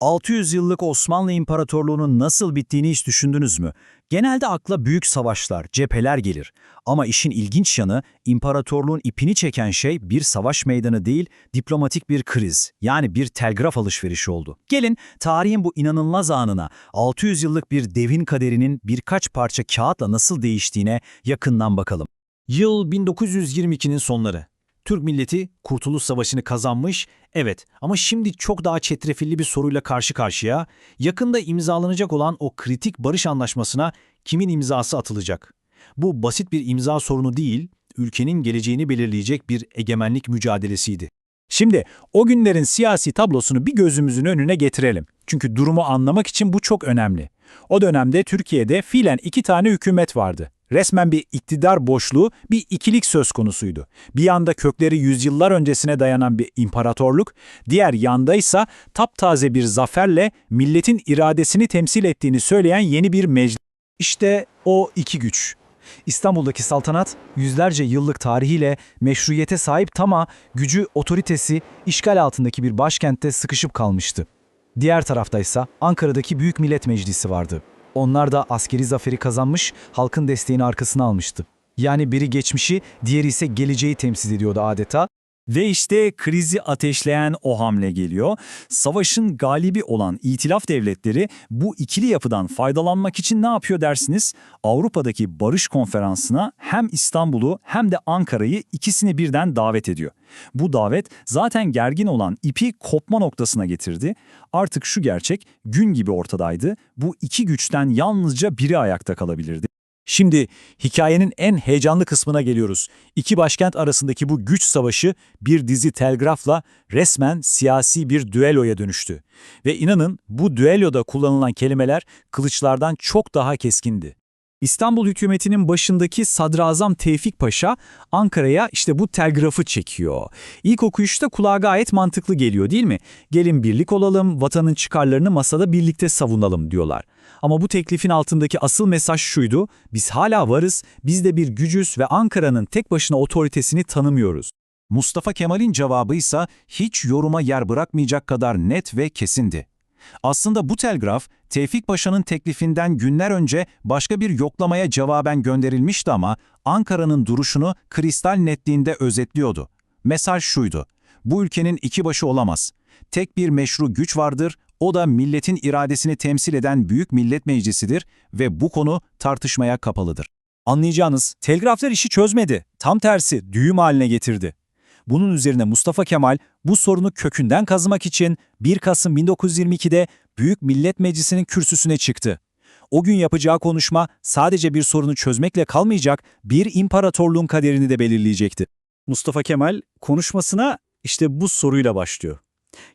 600 yıllık Osmanlı İmparatorluğu'nun nasıl bittiğini hiç düşündünüz mü? Genelde akla büyük savaşlar, cepheler gelir. Ama işin ilginç yanı, imparatorluğun ipini çeken şey bir savaş meydanı değil, diplomatik bir kriz, yani bir telgraf alışverişi oldu. Gelin, tarihin bu inanılmaz anına, 600 yıllık bir devin kaderinin birkaç parça kağıtla nasıl değiştiğine yakından bakalım. Yıl 1922'nin sonları. Türk milleti Kurtuluş Savaşı'nı kazanmış, evet ama şimdi çok daha çetrefilli bir soruyla karşı karşıya, yakında imzalanacak olan o kritik barış anlaşmasına kimin imzası atılacak? Bu basit bir imza sorunu değil, ülkenin geleceğini belirleyecek bir egemenlik mücadelesiydi. Şimdi o günlerin siyasi tablosunu bir gözümüzün önüne getirelim. Çünkü durumu anlamak için bu çok önemli. O dönemde Türkiye'de fiilen iki tane hükümet vardı. Resmen bir iktidar boşluğu, bir ikilik söz konusuydu. Bir yanda kökleri yüzyıllar öncesine dayanan bir imparatorluk, diğer yanda ise taptaze bir zaferle milletin iradesini temsil ettiğini söyleyen yeni bir meclis. İşte o iki güç. İstanbul'daki saltanat yüzlerce yıllık tarihiyle meşruiyete sahip ama gücü, otoritesi işgal altındaki bir başkentte sıkışıp kalmıştı. Diğer taraftaysa Ankara'daki Büyük Millet Meclisi vardı. Onlar da askeri zaferi kazanmış, halkın desteğini arkasına almıştı. Yani biri geçmişi, diğeri ise geleceği temsil ediyordu adeta. Ve işte krizi ateşleyen o hamle geliyor. Savaşın galibi olan itilaf devletleri bu ikili yapıdan faydalanmak için ne yapıyor dersiniz? Avrupa'daki barış konferansına hem İstanbul'u hem de Ankara'yı ikisini birden davet ediyor. Bu davet zaten gergin olan ipi kopma noktasına getirdi. Artık şu gerçek gün gibi ortadaydı. Bu iki güçten yalnızca biri ayakta kalabilirdi. Şimdi hikayenin en heyecanlı kısmına geliyoruz. İki başkent arasındaki bu güç savaşı bir dizi telgrafla resmen siyasi bir düelloya dönüştü. Ve inanın bu düelloda kullanılan kelimeler kılıçlardan çok daha keskindi. İstanbul hükümetinin başındaki Sadrazam Tevfik Paşa Ankara'ya işte bu telgrafı çekiyor. İlk okuyuşta kulağa gayet mantıklı geliyor değil mi? Gelin birlik olalım, vatanın çıkarlarını masada birlikte savunalım diyorlar. Ama bu teklifin altındaki asıl mesaj şuydu, biz hala varız, biz de bir gücüz ve Ankara'nın tek başına otoritesini tanımıyoruz. Mustafa Kemal'in cevabı ise hiç yoruma yer bırakmayacak kadar net ve kesindi. Aslında bu telgraf, Tevfik Paşa'nın teklifinden günler önce başka bir yoklamaya cevaben gönderilmişti ama Ankara'nın duruşunu kristal netliğinde özetliyordu. Mesaj şuydu, bu ülkenin iki başı olamaz. Tek bir meşru güç vardır, o da milletin iradesini temsil eden Büyük Millet Meclisi'dir ve bu konu tartışmaya kapalıdır. Anlayacağınız telgraflar işi çözmedi, tam tersi düğüm haline getirdi. Bunun üzerine Mustafa Kemal bu sorunu kökünden kazımak için 1 Kasım 1922'de Büyük Millet Meclisi'nin kürsüsüne çıktı. O gün yapacağı konuşma sadece bir sorunu çözmekle kalmayacak, bir imparatorluğun kaderini de belirleyecekti. Mustafa Kemal konuşmasına işte bu soruyla başlıyor.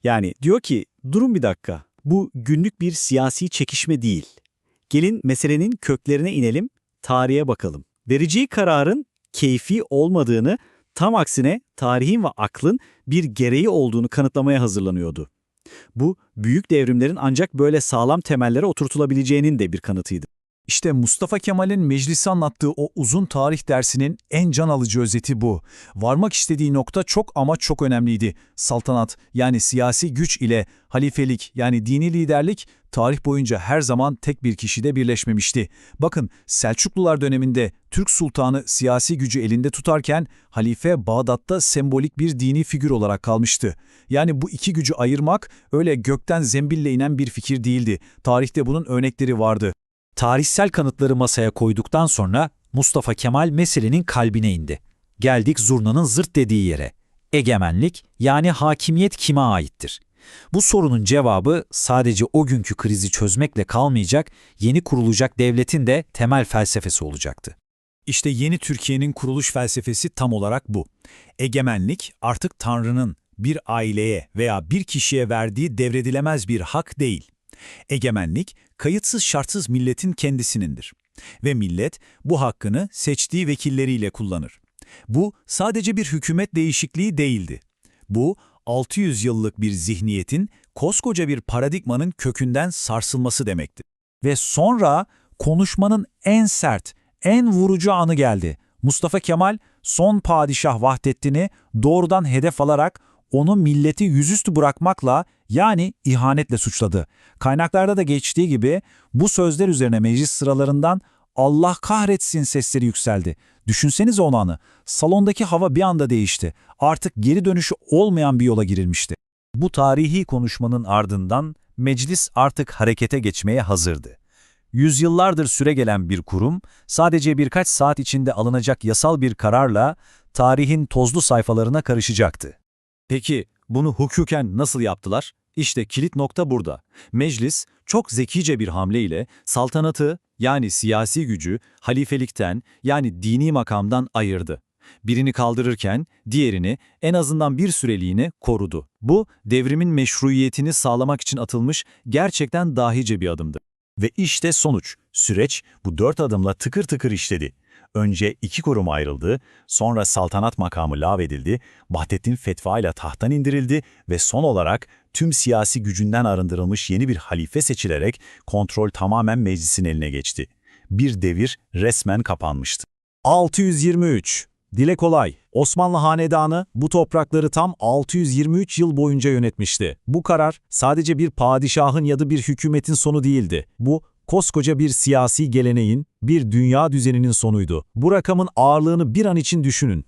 Yani diyor ki durun bir dakika bu günlük bir siyasi çekişme değil. Gelin meselenin köklerine inelim, tarihe bakalım. Vereceği kararın keyfi olmadığını, tam aksine tarihin ve aklın bir gereği olduğunu kanıtlamaya hazırlanıyordu. Bu büyük devrimlerin ancak böyle sağlam temellere oturtulabileceğinin de bir kanıtıydı. İşte Mustafa Kemal'in meclisi anlattığı o uzun tarih dersinin en can alıcı özeti bu. Varmak istediği nokta çok ama çok önemliydi. Saltanat yani siyasi güç ile halifelik yani dini liderlik tarih boyunca her zaman tek bir kişide birleşmemişti. Bakın Selçuklular döneminde Türk sultanı siyasi gücü elinde tutarken halife Bağdat'ta sembolik bir dini figür olarak kalmıştı. Yani bu iki gücü ayırmak öyle gökten zembille inen bir fikir değildi. Tarihte bunun örnekleri vardı. Tarihsel kanıtları masaya koyduktan sonra Mustafa Kemal meselenin kalbine indi. Geldik zurnanın zırt dediği yere. Egemenlik yani hakimiyet kime aittir? Bu sorunun cevabı sadece o günkü krizi çözmekle kalmayacak, yeni kurulacak devletin de temel felsefesi olacaktı. İşte yeni Türkiye'nin kuruluş felsefesi tam olarak bu. Egemenlik artık Tanrı'nın bir aileye veya bir kişiye verdiği devredilemez bir hak değil. Egemenlik, kayıtsız şartsız milletin kendisinindir. Ve millet bu hakkını seçtiği vekilleriyle kullanır. Bu sadece bir hükümet değişikliği değildi. Bu 600 yıllık bir zihniyetin, koskoca bir paradigmanın kökünden sarsılması demekti. Ve sonra konuşmanın en sert, en vurucu anı geldi. Mustafa Kemal son padişah Vahdettin'i doğrudan hedef alarak onu milleti yüzüstü bırakmakla yani ihanetle suçladı. Kaynaklarda da geçtiği gibi bu sözler üzerine meclis sıralarından Allah kahretsin sesleri yükseldi. Düşünsenize o anı. Salondaki hava bir anda değişti. Artık geri dönüşü olmayan bir yola girilmişti. Bu tarihi konuşmanın ardından meclis artık harekete geçmeye hazırdı. Yüzyıllardır süregelen bir kurum, sadece birkaç saat içinde alınacak yasal bir kararla tarihin tozlu sayfalarına karışacaktı. Peki bunu hukuken nasıl yaptılar? İşte kilit nokta burada. Meclis çok zekice bir hamleyle saltanatı yani siyasi gücü halifelikten yani dini makamdan ayırdı. Birini kaldırırken diğerini en azından bir süreliğine korudu. Bu devrimin meşruiyetini sağlamak için atılmış gerçekten dahice bir adımdı. Ve işte sonuç. Süreç bu dört adımla tıkır tıkır işledi. Önce iki kurum ayrıldı, sonra saltanat makamı lağvedildi, Vahdettin fetva ile tahttan indirildi ve son olarak tüm siyasi gücünden arındırılmış yeni bir halife seçilerek kontrol tamamen meclisin eline geçti. Bir devir resmen kapanmıştı. 623 Dile kolay, Osmanlı Hanedanı bu toprakları tam 623 yıl boyunca yönetmişti. Bu karar sadece bir padişahın ya da bir hükümetin sonu değildi. Bu, koskoca bir siyasi geleneğin, bir dünya düzeninin sonuydu. Bu rakamın ağırlığını bir an için düşünün.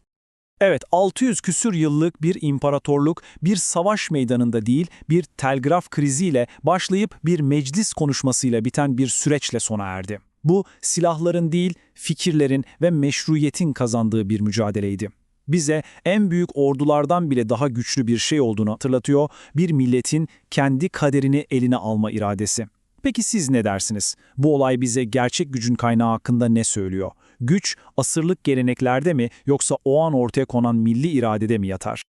Evet, 600 küsür yıllık bir imparatorluk bir savaş meydanında değil, bir telgraf kriziyle başlayıp bir meclis konuşmasıyla biten bir süreçle sona erdi. Bu silahların değil, fikirlerin ve meşruiyetin kazandığı bir mücadeleydi. Bize en büyük ordulardan bile daha güçlü bir şey olduğunu hatırlatıyor, bir milletin kendi kaderini eline alma iradesi. Peki siz ne dersiniz? Bu olay bize gerçek gücün kaynağı hakkında ne söylüyor? Güç asırlık geleneklerde mi yoksa o an ortaya konan milli iradede mi yatar?